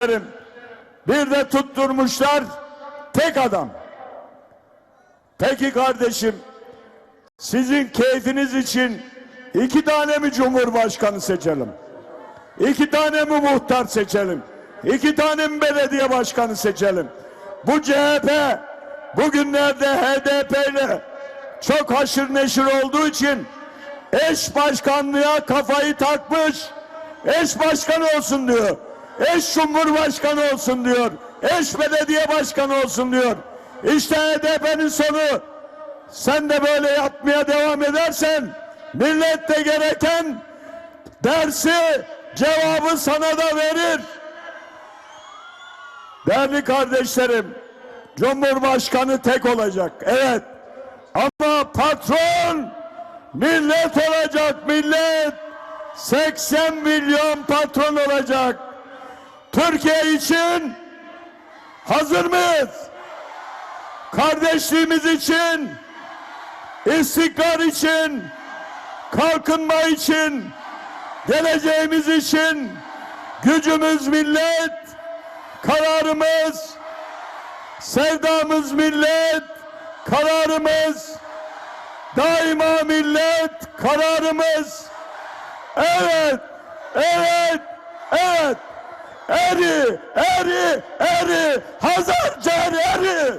kardeşlerim. Bir de tutturmuşlar tek adam. Peki kardeşim sizin keyfiniz için iki tane mi cumhurbaşkanı seçelim? İki tane mi muhtar seçelim? İki tane mi belediye başkanı seçelim? Bu CHP bugünlerde HDP ile çok haşır neşir olduğu için eş başkanlığa kafayı takmış. Eş başkan olsun diyor. Eş cumhurbaşkanı olsun diyor. Eş belediye başkanı olsun diyor. İşte HDP'nin sonu. Sen de böyle yapmaya devam edersen millet de gereken dersi cevabı sana da verir. Değerli kardeşlerim, Cumhurbaşkanı tek olacak. Evet. Ama patron millet olacak millet. 80 milyon patron olacak. Türkiye için hazır mıyız? Kardeşliğimiz için, istikrar için, kalkınma için, geleceğimiz için gücümüz millet, kararımız, sevdamız millet, kararımız, daima millet, kararımız. Evet, evet, evet. Eri, eri, eri, Hazar eri, eri.